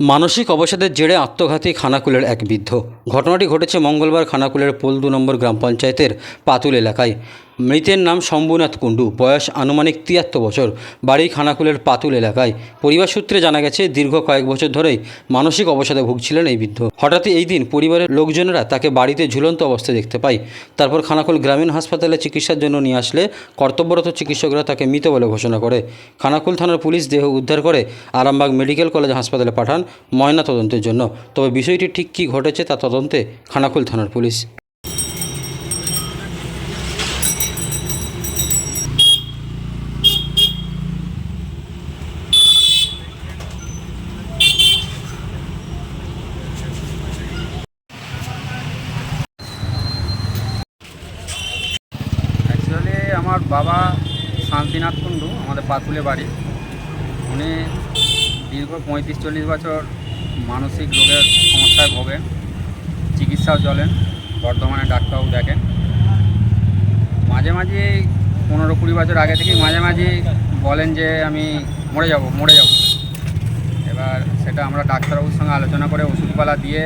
মানসিক অবসাদের জেরে আত্মঘাতী খানাকুলের এক বৃদ্ধ। ঘটনাটি ঘটেছে মঙ্গলবার খানাকুলের পোল দু নম্বর গ্রাম পঞ্চায়েতের পাতুল এলাকায়। মৃতের নাম শম্ভুনাথ কুণ্ডু, বয়স আনুমানিক তিয়াত্তর বছর, বাড়ি খানাকুলের পাতুল এলাকায়। পরিবার সূত্রে জানা গেছে, দীর্ঘ কয়েক বছর ধরেই মানসিক অবসাদে ভুগছিলেন এই বৃদ্ধ। হঠাৎই এই দিন পরিবারের লোকজনেরা তাকে বাড়িতে ঝুলন্ত অবস্থায় দেখতে পায়। তারপর খানাকুল গ্রামীণ হাসপাতালে চিকিৎসার জন্য নিয়ে আসলে কর্তব্যরত চিকিৎসকরা তাকে মৃত বলে ঘোষণা করে। খানাকুল থানার পুলিশ দেহ উদ্ধার করে আরামবাগ মেডিকেল কলেজ হাসপাতালে পাঠান ময়না তদন্তের জন্য। তবে বিষয়টি ঠিক কী ঘটেছে তা তদন্তে খানাকুল থানার পুলিশ। আমার বাবা শান্তিনাথ কুণ্ডু, আমাদের পাতুলে বাড়ি। উনি দীর্ঘ পঁয়ত্রিশ চল্লিশ বছর মানসিক রোগের সমস্যায় ভোগেন, চিকিৎসাও চলেন, বর্ধমানে ডাক্তারবাবু দেখেন। মাঝে মাঝে পনেরো কুড়ি বছর আগে থেকেই মাঝে মাঝে বলেন যে আমি মরে যাব মরে যাব। এবার সেটা আমরা ডাক্তারবাবুর সঙ্গে আলোচনা করে ওষুধপালা দিয়ে,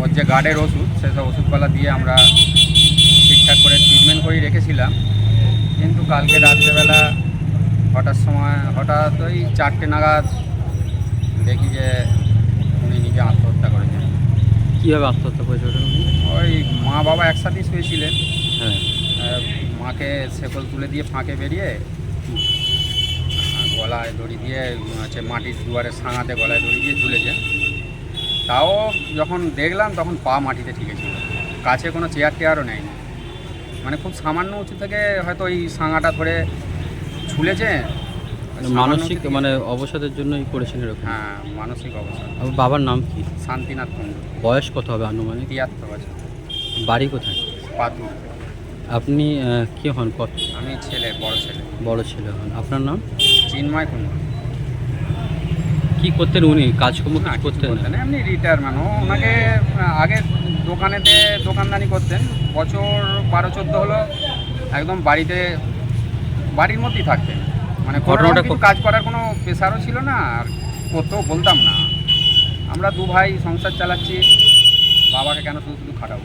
ওর যে গার্ডের ওষুধ, সেসব ওষুধপালা দিয়ে আমরা ঠিকঠাক করে ট্রিটমেন্ট করেই রেখেছিলাম। কিন্তু কালকে রাত্রেবেলা হঠাৎ সময় হঠাৎ ওই চারটে নাগাদ দেখি যে উনি নিজে আত্মহত্যা করেছেন। কীভাবে আত্মহত্যা করেছে ওটা ওই মা বাবা একসাথেই শুয়েছিলেন। হ্যাঁ। মাকে শেকল তুলে দিয়ে ফাঁকে বেরিয়ে গলায় দড়ি দিয়ে হচ্ছে মাটির দুয়ারে সাঙাতে গলায় দড়ি দিয়ে ঝুলেছে। তাও যখন দেখলাম তখন পা মাটিতে ঠিকেছিল কাছে কোনো চেয়ার টেয়ারও নেয়নি। মানে খুব সামান্য উঁচু থেকে হয়তো ওই সাঙাটা ধরে ঝুলেছে। মানসিক মানে অবসাদের জন্যই করেছেন এরকম। হ্যাঁ মানসিক অবসাদ। আমার বাবার নাম কি? শান্তিনাথ কুণ্ডু। বয়স কত হবে আনুমানিক? তিয়াত্তর বছর। বাড়ি কোথায়? পাতু আপনি কি হন? কত আমি ছেলে বড় ছেলে। বড় ছেলে হন। আপনার নাম? চিন্ময় কুণ্ডু। কি করতেন উনি? কাজকর্ম কিছু কিছু করতেন? না, এমনি রিটায়ারমেন্ট ওনাকে আহ, আগে দোকানেতে দোকানদানি করতেন। বছর বারো চোদ্দ হলো একদম বাড়িতে বাড়ির মধ্যেই থাকতেন। মানে ঘটনাটা কাজ করার কোনো প্রেশারও ছিল না আর করতেও বলতাম না। আমরা দু ভাই সংসার চালাচ্ছি বাবাকে কেন শুধু শুধু খাটাবো?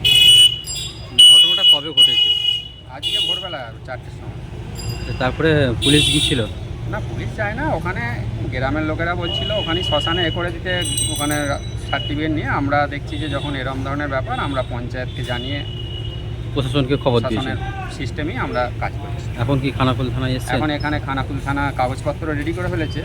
ঘটনাটা কবে ঘটেছে? আজকে ভোরবেলা চারটের সময়। তারপরে পুলিশ গিয়েছিল? না পুলিশ চায় না ওখানে গ্রামের লোকেরা বলছিল ওখানে শ্মশানে এ করে দিতে ওখানে সার্টিফিকেট নিয়ে আমরা দেখছি যে যখন এরম ধরনের ব্যাপার আমরা পঞ্চায়েতকে জানিয়ে প্রশাসনকে খবর দিয়েছি। সিস্টেমেই আমরা কাজ করছি। এখন কি খানাকুল থানা এসেছে এখন এখানে খানাকুল থানা কাগজপত্র রেডি করে ফেলেছে।